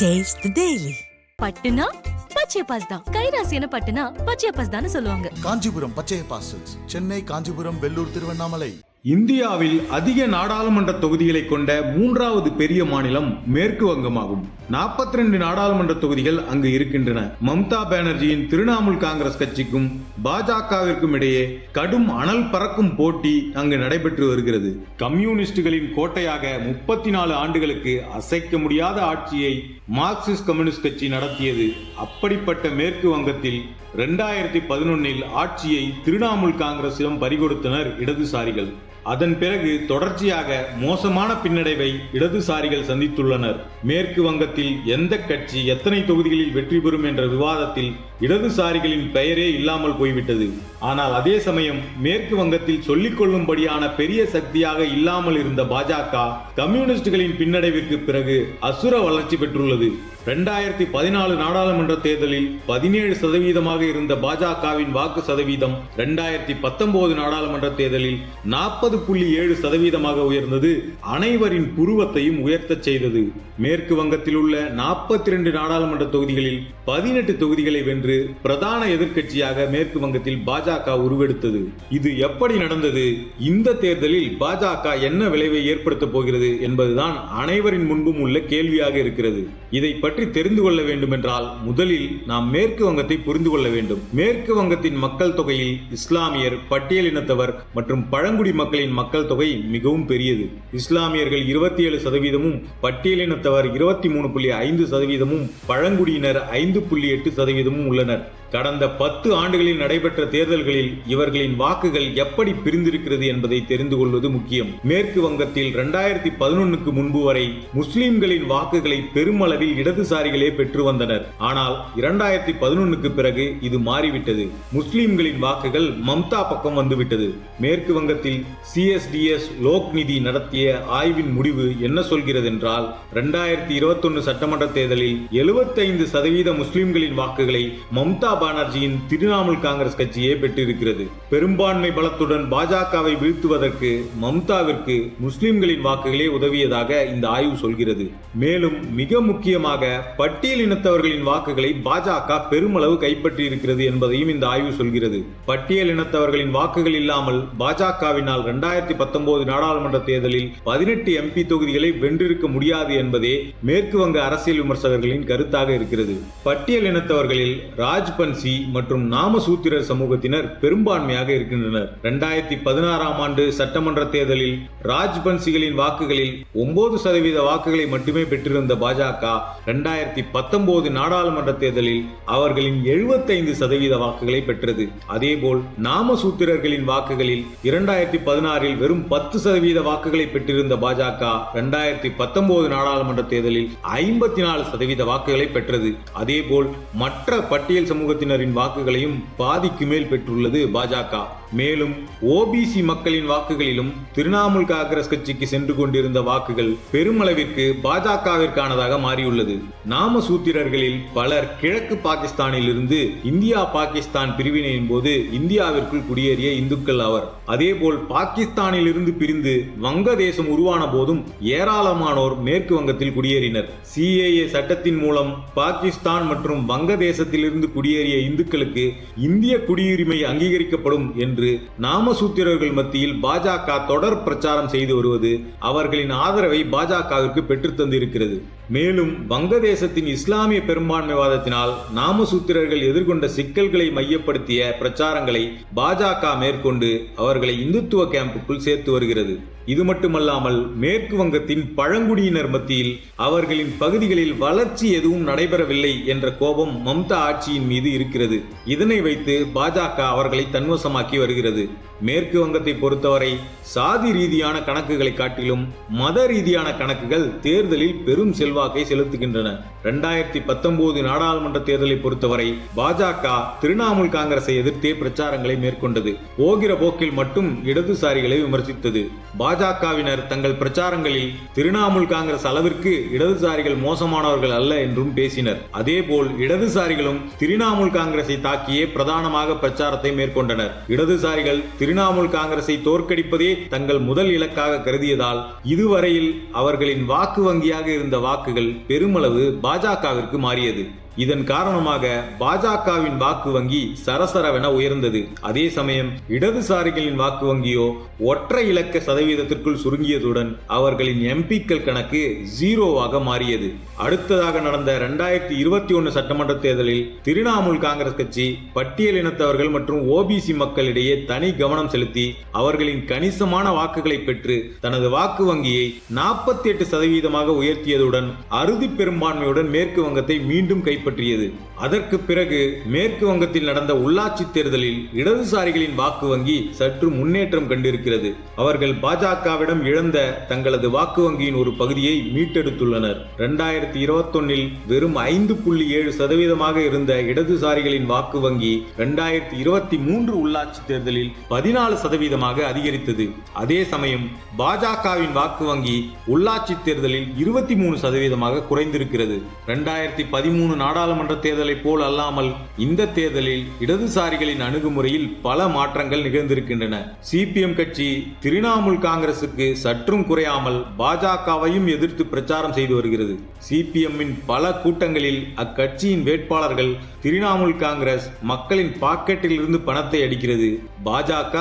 The Daily. பட்டுனா Pachaiyappas தான். கைராசியான பட்டுனா பச்சையப்பாஸ் தான் சொல்லுவாங்க. காஞ்சிபுரம் பச்சைய பாசல்ஸ் சென்னை காஞ்சிபுரம் வெள்ளூர் திருவண்ணாமலை. இந்தியாவில் அதிக நாடாளுமன்ற தொகுதிகளை கொண்ட மூன்றாவது பெரிய மாநிலம் மேற்கு வங்கமாகும். 42 நாடாளுமன்ற தொகுதிகள் அங்கு இருக்கின்றன. மம்தா பானர்ஜியின் திரிணாமுல் காங்கிரஸ் கட்சிக்கும் பாஜகவிற்கும் இடையே கடும் அனல் பறக்கும் போட்டி அங்கு நடைபெற்று வருகிறது. கம்யூனிஸ்டுகளின் கோட்டையாக முப்பத்தி நாலு ஆண்டுகளுக்கு அசைக்க முடியாத ஆட்சியை மார்க்சிஸ்ட் கம்யூனிஸ்ட் கட்சி நடத்தியது. அப்படிப்பட்ட மேற்கு வங்கத்தில் ரெண்டாயிரத்தி பதினொன்னில் ஆட்சியை திரிணாமுல் காங்கிரசிடம் பறிகொடுத்தனர் இடதுசாரிகள். அதன் பிறகு தொடர்ச்சியாக மோசமான பின்னடைவை இடதுசாரிகள் சந்தித்துள்ளனர். மேற்கு வங்கத்தில் எந்த கட்சி எத்தனை தொகுதிகளில் வெற்றி பெறும் என்ற விவாதத்தில் இடதுசாரிகளின் பெயரே இல்லாமல் போய்விட்டது. ஆனால் அதே சமயம் மேற்கு வங்கத்தில் சொல்லிக் கொள்ளும்படியான பெரிய சக்தியாக இல்லாமல் இருந்த பாஜக கம்யூனிஸ்டுகளின் பின்னடைவிற்கு பிறகு அசுர வளர்ச்சி பெற்றுள்ளது. இரண்டாயிரத்தி பதினாலு நாடாளுமன்ற தேர்தலில் பதினேழு சதவீதமாக இருந்த பாஜகவின் வாக்கு சதவீதம் ரெண்டாயிரத்தி பத்தொன்பது நாடாளுமன்ற தேர்தலில் நாற்பது புள்ளி ஏழு சதவீதமாக உயர்ந்தது. அனைவரின் புருவத்தையும் உயர்த்தச் செய்தது. மேற்கு வங்கத்தில் உள்ள நாற்பத்தி இரண்டு நாடாளுமன்ற தொகுதிகளில் பதினெட்டு தொகுதிகளை வென்று என்று பிரதான எதிர்க்கட்சியாக மேற்கு வங்கத்தில் பாஜக உருவெடுத்தது. இது எப்படி நடந்தது? இந்த தேர்தலில் பாஜக என்ன விளைவை ஏற்படுத்த போகிறது என்பதுதான் அனைவரின் முன்பும் உள்ள கேள்வியாக இருக்கிறது. இதை பற்றி தெரிந்து கொள்ள வேண்டும் என்றால் முதலில் நாம் மேற்கு வங்கத்தை புரிந்து கொள்ள வேண்டும். மேற்கு வங்கத்தின் மக்கள் தொகையில் இஸ்லாமியர் பட்டியலினத்தவர் மற்றும் பழங்குடி மக்களின் மக்கள் தொகை மிகவும் பெரியது. இஸ்லாமியர்கள் இருபத்தி ஏழு சதவீதமும் பட்டியலினத்தவர் இருபத்தி மூணு புள்ளி ஐந்து சதவீதமும் பழங்குடியினர் ஐந்து புள்ளி எட்டு சதவீதமும் உள்ள உள்ளனர் கடந்த பத்து ஆண்டுகளில் நடைபெற்ற தேர்தல்களில் இவர்களின் வாக்குகள் எப்படி பிரிந்திருக்கிறது என்பதை தெரிந்து கொள்வது முக்கியம். மேற்கு வங்கத்தில் இரண்டாயிரத்தி பதினொன்னுக்கு முன்பு வரை முஸ்லிம்களின் வாக்குகளை பெருமளவில் இடதுசாரிகளே பெற்று வந்தனர். ஆனால் இரண்டாயிரத்தி பதினொன்னுக்கு பிறகு இது மாறிவிட்டது. முஸ்லிம்களின் வாக்குகள் மம்தா பக்கம் வந்துவிட்டது. மேற்கு வங்கத்தில் சிஎஸ்டிஎஸ் லோக் நிதி நடத்திய ஆய்வின் முடிவு என்ன சொல்கிறது என்றால் இரண்டாயிரத்தி இருபத்தொன்னு சட்டமன்ற தேர்தலில் 75% சதவீத முஸ்லிம்களின் வாக்குகளை மம்தா பானர்ஜியின் திரிணாமுல் காங்கிரஸ் கட்சியே பெற்றிருக்கிறது. பெரும்பான்மை பலத்துடன் பாஜகவை வீழ்த்துவதற்கு மம்தாவிற்கு முஸ்லிம்களின் வாக்குகளே உதவியதாக இந்த ஆய்வு சொல்கிறது. மேலும் மிக முக்கியமாக பட்டியல் இனத்தவர்களின் வாக்குகளை பாஜக பெருமளவு கைப்பற்றியிருக்கிறது என்பதையும் இந்த ஆய்வு சொல்கிறது. பட்டியல் இனத்தவர்களின் வாக்குகள் இல்லாமல் பாஜகவினால் இரண்டாயிரத்தி பத்தொன்பது நாடாளுமன்ற தேர்தலில் பதினெட்டு எம்பி தொகுதிகளை வென்றிருக்க முடியாது என்பதே மேற்கு வங்க அரசியல் விமர்சகர்களின் கருத்தாக இருக்கிறது. பட்டியல் இனத்தவர்களில் ராஜ்பன் சி மற்றும் நாமசூத்திரர் சமூகத்தினர் பெரும்பான்மையாக இருக்கின்றனர். இரண்டாயிரத்தி பதினாறாம் ஆண்டு சட்டமன்ற தேர்தலில் ராஜ்பன்சிகளின் வாக்குகளில் ஒன்பது சதவீத வாக்குகளை மட்டுமே பெற்றிருந்த பாஜக இரண்டாயிரத்தி பத்தொன்பது நாடாளுமன்ற தேர்தலில் அவர்களின் 75% சதவீத வாக்குகளை பெற்றது. அதேபோல் நாமசூத்திரர்களின் வாக்குகளில் இரண்டாயிரத்தி பதினாறில் வெறும் பத்து சதவீத வாக்குகளை பெற்றிருந்த பாஜக இரண்டாயிரத்தி பத்தொன்பது நாடாளுமன்ற தேர்தலில் ஐம்பத்தி நாலு சதவீத வாக்குகளை பெற்றது. அதேபோல் மற்ற பட்டியல் சமூகத்தினரின் வாக்குகளையும் பாதிக்கு மேல் பெற்றுள்ளது பாஜக. மேலும் ஓபிசி மக்களின் வாக்குகளிலும் திரிணாமுல் காங்கிரஸ் கட்சிக்கு சென்று கொண்டிருந்த வாக்குகள் பெருமளவிற்கு பாஜகவிற்கானதாக மாறியுள்ளது. நாமசூத்திரர்களில் பலர் கிழக்கு பாகிஸ்தானில் இருந்து இந்தியா பாகிஸ்தான் பிரிவினையின் போது இந்தியாவிற்குள் குடியேறிய இந்துக்கள் ஆவர். அதேபோல் பாகிஸ்தானில் இருந்து பிரிந்து வங்கதேசம் உருவான போதும் ஏராளமானோர் மேற்கு வங்கத்தில் குடியேறினர். சிஏஏ சட்டத்தின் மூலம் பாகிஸ்தான் மற்றும் வங்கதேசத்திலிருந்து குடியேறிய இந்துக்களுக்கு இந்திய குடியுரிமை அங்கீகரிக்கப்படும் என்று நாமசூத்திரர்கள் மத்தியில் பாஜக தொடர் பிரச்சாரம் செய்து வருவது அவர்களின் ஆதரவை பாஜகவிற்கு பெற்றுத்தந்திருக்கிறது மேலும் வங்கதேசத்தின் இஸ்லாமிய பெரும்பான்மைவாதத்தினால் நாமசூத்திரர்கள் எதிர்கொண்ட சிக்கல்களை மையப்படுத்திய பிரச்சாரங்களை பாஜக மேற்கொண்டு அவர்களை இந்துத்துவ கேம்புக்குள் சேர்த்து வருகிறது. இது மட்டுமல்லாமல் மேற்கு வங்கத்தின் பழங்குடியினர் மத்தியில் அவர்களின் பகுதிகளில் வளர்ச்சி எதுவும் நடைபெறவில்லை என்ற கோபம் மம்தா ஆட்சியின் மீது இருக்கிறது. இதனை வைத்து பாஜக அவர்களை தன்வசமாக்கி வருகிறது. மேற்கு வங்கத்தை பொறுத்தவரை சாதி ரீதியான கணக்குகளை காட்டிலும் மத ரீதியான கணக்குகள் தேர்தலில் பெரும் செல்வாக்கை செலுத்துகின்றன. இரண்டாயிரத்தி பத்தொன்பது நாடாளுமன்ற தேர்தலை பொறுத்தவரை பாஜக திரிணாமுல் காங்கிரஸை எதிர்த்தே பிரச்சாரங்களை மேற்கொண்டது. போகிற போக்கில் மட்டும் இடதுசாரிகளை விமர்சித்தது. பாஜகவினர் தங்கள் பிரச்சாரங்களில் திரிணாமுல் காங்கிரஸ் அளவிற்கு இடதுசாரிகள் மோசமானவர்கள் அல்ல என்றும் பேசினர். அதேபோல் இடதுசாரிகளும் திரிணாமுல் காங்கிரஸை தாக்கியே பிரதானமாக பிரச்சாரத்தை மேற்கொண்டனர். இடதுசாரிகள் திரு திரிணாமுல் காங்கிரஸை தோற்கடிப்பதே தங்கள் முதல் இலக்காக கருதியதால் இதுவரையில் அவர்களின் வாக்கு வங்கியாக இருந்த வாக்குகள் பெருமளவு பாஜகவிற்கு மாறியது. இதன் காரணமாக பாஜகவின் வாக்கு வங்கி சரசரவென உயர்ந்தது. அதே சமயம் இடதுசாரிகளின் வாக்கு வங்கியோ ஒற்றை இலக்க சதவீதத்திற்குள் சுருங்கியதுடன் அவர்களின் எம்பிக்கள் கணக்கு ஜீரோவாக மாறியது. அடுத்ததாக நடந்த இரண்டாயிரத்தி இருபத்தி ஒன்று சட்டமன்ற தேர்தலில் திரிணாமுல் காங்கிரஸ் கட்சி பட்டியலினத்தவர்கள் மற்றும் ஓபிசி மக்களிடையே தனி கவனம் செலுத்தி அவர்களின் கணிசமான வாக்குகளை பெற்று தனது வாக்கு வங்கியை நாற்பத்தி எட்டு சதவீதமாக உயர்த்தியதுடன் அறுதி பெரும்பான்மையுடன் மேற்கு வங்கத்தை மீண்டும் கைப்பற்றி கைப்பற்றியது அதற்கு பிறகு மேற்கு வங்கத்தில் நடந்த உள்ளாட்சி தேர்தலில் இடதுசாரிகளின் வாக்கு வங்கி சற்று முன்னேற்றம் கண்டிருக்கிறது. அவர்கள் பாஜகவிடம் இழந்த தங்களது வாக்கு வங்கியின் ஒரு பகுதியை மீட்டெடுத்துள்ளனர். இரண்டாயிரத்தி இருபத்தொன்னில் வெறும் ஐந்து புள்ளி ஏழு சதவீதமாக இருந்த இடதுசாரிகளின் வாக்கு வங்கி இரண்டாயிரத்தி இருபத்தி மூன்று உள்ளாட்சி தேர்தலில் பதினாலு சதவீதமாக அதிகரித்தது. அதே சமயம் பாஜகவின் வாக்கு வங்கி உள்ளாட்சி தேர்தலில் இருபத்தி மூணு சதவீதமாக குறைந்திருக்கிறது. இரண்டாயிரத்தி பதிமூணு நாடாளுமன்ற தேர்தலைப் போல் அல்லாமல் இந்த தேர்தலில் இடதுசாரிகளின் அணுகுமுறையில் பல மாற்றங்கள் நிகழ்ந்திருக்கின்றன. சிபிஎம் கட்சி திரிணாமுல் காங்கிரசுக்கு சற்றும் குறையாமல் பாஜகவையும் எதிர்த்து பிரச்சாரம் செய்து வருகிறது. சிபிஎம்மின் பல கூட்டங்களில் அக்கட்சியின் வேட்பாளர்கள் திரிணாமுல் காங்கிரஸ் மக்களின் பாக்கெட்டில் இருந்து பணத்தை அடிக்கிறது. பாஜக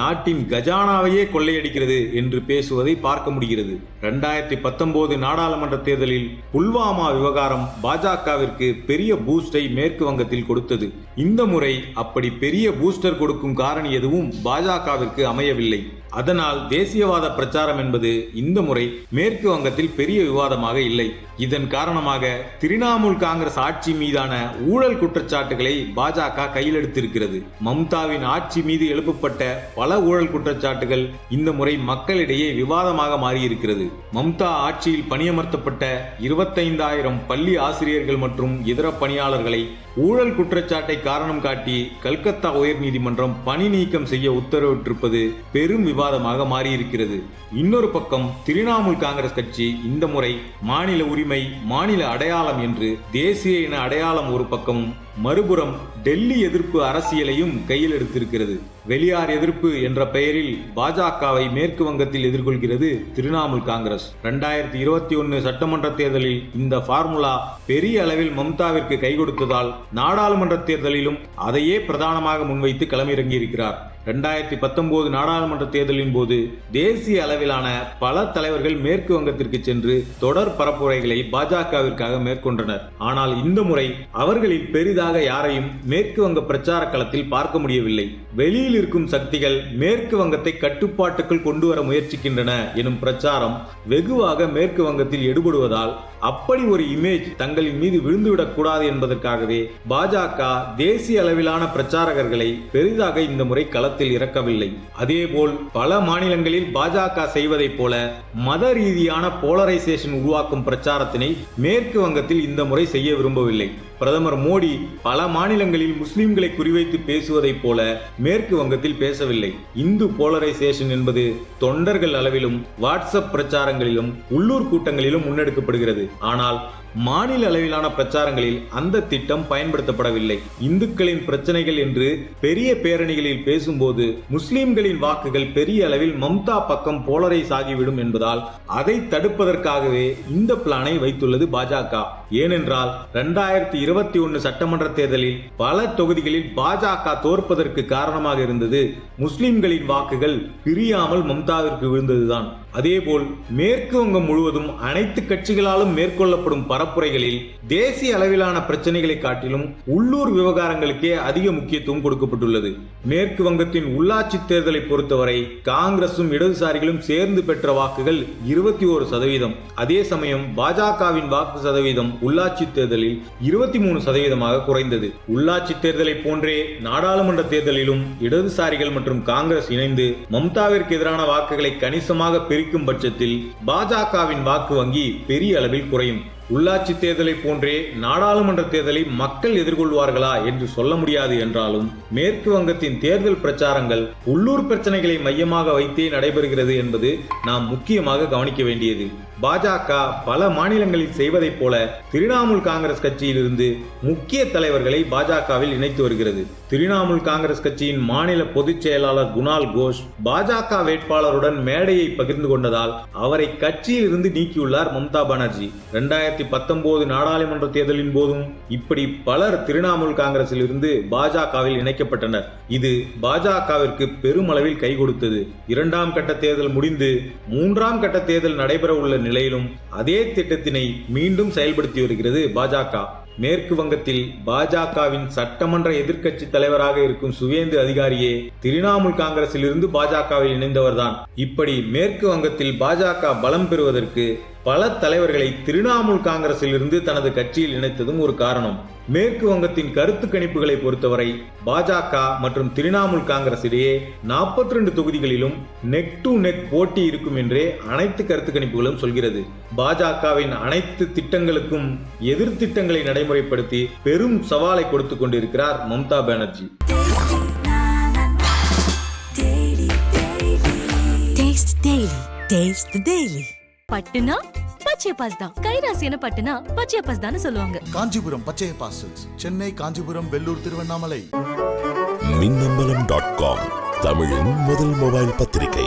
நாட்டின் கஜானாவையே கொள்ளையடிக்கிறது என்று பேசுவதை பார்க்க முடிகிறது. இரண்டாயிரத்தி பத்தொன்பது நாடாளுமன்ற தேர்தலில் புல்வாமா விவகாரம் பாஜகவிற்கு பெரிய பூஸ்ட் மேற்கு வங்கத்தில் கொடுத்தது. இந்த முறை அப்படி பெரிய பூஸ்டர் கொடுக்கும் காரணி எதுவும் பாஜகவிற்கு அமையவில்லை. அதனால் தேசியவாத பிரச்சாரம் என்பது இந்த முறை மேற்கு வங்கத்தில் பெரிய விவாதமாக இல்லை. இதன் காரணமாக திரிணாமுல் காங்கிரஸ் ஆட்சி மீதான ஊழல் குற்றச்சாட்டுகளை பாஜக கையில் எடுத்திருக்கிறது மம்தாவின் ஆட்சி மீது எழுப்பப்பட்ட பல ஊழல் குற்றச்சாட்டுகள் இந்த முறை மக்களிடையே விவாதமாக மாறியிருக்கிறது. மம்தா ஆட்சியில் பணியமர்த்தப்பட்ட இருபத்தைந்தாயிரம் பள்ளி ஆசிரியர்கள் மற்றும் இதர பணியாளர்களை ஊழல் குற்றச்சாட்டை காரணம் காட்டி கல்கத்தா உயர்நீதிமன்றம் பணி நீக்கம் செய்ய உத்தரவிட்டிருப்பது பெரும் விவாதம். விவாதமாக மாறியிருக்கிறது. இன்னொரு பக்கம் திரிணாமுல் காங்கிரஸ் கட்சி இந்த முறை மாநில உரிமை மாநில அடையாளம் என்று தேசிய இன அடையாளம் ஒரு பக்கமும் மறுபுறம் டெல்லி எதிர்ப்பு அரசியலையும் கையில் எடுத்திருக்கிறது. வெளியார் எதிர்ப்பு என்ற பெயரில் பாஜகவை மேற்கு வங்கத்தில் எதிர்கொள்கிறது திரிணாமுல் காங்கிரஸ். இரண்டாயிரத்தி இருபத்தி ஒன்னு சட்டமன்ற தேர்தலில் இந்த ஃபார்முலா பெரிய அளவில் மம்தாவிற்கு கை கொடுத்ததால் நாடாளுமன்ற தேர்தலிலும் அதையே பிரதானமாக முன்வைத்து களமிறங்கியிருக்கிறார். இரண்டாயிரத்தி பத்தொன்பது நாடாளுமன்ற தேர்தலின் போது தேசிய அளவிலான பல தலைவர்கள் மேற்கு வங்கத்திற்கு சென்று தொடர் பரப்புரைகளை பாஜகவிற்காக மேற்கொண்டனர். ஆனால் இந்த முறை அவர்களில் பெரிதாக யாரையும் மேற்கு வங்க பிரச்சார களத்தில் பார்க்க முடியவில்லை. வெளியில் இருக்கும் சக்திகள் மேற்கு வங்கத்தை கட்டுப்பாட்டுக்குள் கொண்டு வர முயற்சிக்கின்றன எனும் பிரச்சாரம் வெகுவாக மேற்கு வங்கத்தில் எடுபடுவதால் அப்படி ஒரு இமேஜ் தங்களின் மீது விழுந்துவிடக் கூடாது என்பதற்காகவே பாஜக தேசிய அளவிலான பிரச்சாரகர்களை பெரிதாக இந்த முறை களத்தில் இறக்கவில்லை. அதேபோல் பல மாநிலங்களில் பாஜக செய்வதைப் போல மத ரீதியான போலரைசேஷன் உருவாக்கும் பிரச்சாரத்தினை மேற்கு வங்கத்தில் இந்த முறை செய்ய விரும்பவில்லை. பிரதமர் மோடி பல மாநிலங்களில் முஸ்லிம்களை குறிவைத்து பேசுவதைப் போல மேற்கு வங்கத்தில் பேசவில்லை. இந்து போலரைசேஷன் என்பது தொண்டர்கள் அளவிலும் வாட்ஸ்அப் பிரச்சாரங்களிலும் உள்ளூர் கூட்டங்களிலும் முன்னெடுக்கப்படுகிறது. ஆனால் மாநில அளவிலான பிரச்சாரங்களில் அந்த திட்டம் பயன்படுத்தப்படவில்லை. இந்துக்களின் பிரச்சனைகள் என்று பெரிய பேரணிகளில் பேசும்போது முஸ்லிம்களின் வாக்குகள் பெரிய அளவில் மம்தா பக்கம் போலரைஸ் ஆகிவிடும் என்பதால் அதை தடுப்பதற்காகவே இந்த பிளானை வைத்துள்ளது பாஜக. ஏனென்றால் இரண்டாயிரத்தி இருபத்தி ஒன்னு சட்டமன்ற தேர்தலில் பல தொகுதிகளில் பாஜக தோற்பதற்கு காரணமாக இருந்தது முஸ்லிம்களின் வாக்குகள் பிரியாமல் மம்தாவிற்கு விழுந்ததுதான். அதேபோல் மேற்கு வங்கம் முழுவதும் அனைத்து கட்சிகளாலும் மேற்கொள்ளப்படும் பரப்புரைகளில் தேசிய அளவிலான பிரச்சனைகளை காட்டிலும் உள்ளூர் விவகாரங்களுக்கே அதிக முக்கியத்துவம் கொடுக்கப்பட்டுள்ளது. மேற்கு வங்கத்தின் உள்ளாட்சி தேர்தலை பொறுத்தவரை காங்கிரசும் இடதுசாரிகளும் சேர்ந்து பெற்ற வாக்குகள் இருபத்தி ஒரு சதவீதம். அதே சமயம் பாஜகவின் வாக்கு சதவீதம் உள்ளாட்சி தேர்தலில் இருபத்தி மூணு சதவீதமாக குறைந்தது. உள்ளாட்சி தேர்தலை போன்றே நாடாளுமன்ற தேர்தலிலும் இடதுசாரிகள் மற்றும் காங்கிரஸ் இணைந்து மம்தாவிற்கு எதிரான வாக்குகளை கணிசமாக பிரிக்கும் பட்சத்தில் பாஜகவின் வாக்கு வங்கி பெரிய அளவில் குறையும். உள்ளாட்சி தேர்தலை போன்றே நாடாளுமன்ற தேர்தலை மக்கள் எதிர்கொள்வார்களா என்று சொல்ல முடியாது என்றாலும் மேற்கு வங்கத்தின் தேர்தல் பிரச்சாரங்கள் உள்ளூர் பிரச்சனைகளை மையமாக வைத்தே நடைபெறுகிறது என்பது நாம் முக்கியமாக கவனிக்க வேண்டியது. பாஜக பல மாநிலங்களில் செய்வதைப் போல திரிணாமுல் காங்கிரஸ் கட்சியிலிருந்து முக்கிய தலைவர்களை பாஜகவில் இணைத்து வருகிறது. திரிணாமுல் காங்கிரஸ் கட்சியின் மாநில பொதுச் செயலாளர் குணால் கோஷ் பாஜக வேட்பாளருடன் மேடையை பகிர்ந்து கொண்டதால் அவரை கட்சியில் இருந்து நீக்கியுள்ளார் மம்தா பானர்ஜி. இரண்டாயிரத்தி பத்தொன்பது நாடாளுமன்ற தேர்தலின் போதும் இப்படி பலர் திரிணாமுல் காங்கிரஸில் இருந்து பாஜகவில் இணைக்கப்பட்டனர். இது பாஜகவிற்கு பெருமளவில் கை கொடுத்தது. இரண்டாம் கட்ட தேர்தல் முடிந்து மூன்றாம் கட்ட தேர்தல் நடைபெற உள்ள நிலையிலும் அதே திட்டத்தினை மீண்டும் செயல்படுத்தி வருகிறது பாஜக. மேற்கு வங்கத்தில் பாஜகவின் சட்டமன்ற எதிர்க்கட்சி தலைவராக இருக்கும் சுவேந்து அதிகாரியே திரிணாமுல் காங்கிரஸில் இருந்து பாஜகவில் இணைந்தவர்தான். இப்படி மேற்கு வங்கத்தில் பாஜக பலம் பெறுவதற்கு பல தலைவர்களை திரிணாமுல் காங்கிரஸில் இருந்து தனது கட்சியில் இணைத்ததும் ஒரு காரணம். மேற்கு வங்கத்தின் கருத்து கணிப்புகளை பொறுத்தவரை பாஜக மற்றும் திரிணாமுல் காங்கிரஸ் இடையே நாற்பத்தி ரெண்டு தொகுதிகளிலும் நெக் டு நெக் போட்டி இருக்கும் என்றே அனைத்து கருத்து கணிப்புகளும் சொல்கிறது. பாஜகவின் அனைத்து திட்டங்களுக்கும் எதிர் திட்டங்களை நடைமுறைப்படுத்தி பெரும் சவாலை கொடுத்து கொண்டிருக்கிறார் Mamata Banerjee. Taste the Daily. பட்டுனா Pachaiyappas தான். கைராசியான பட்டுனா பச்சையப்பாஸ் தான் சொல்லுவாங்க. காஞ்சிபுரம் பச்சைய பாசல்ஸ் Chennai Kanchipuram Vellore Tiruvannamalai. Minnambalam dot com. தமிழின் முதல் மொபைல் பத்திரிகை.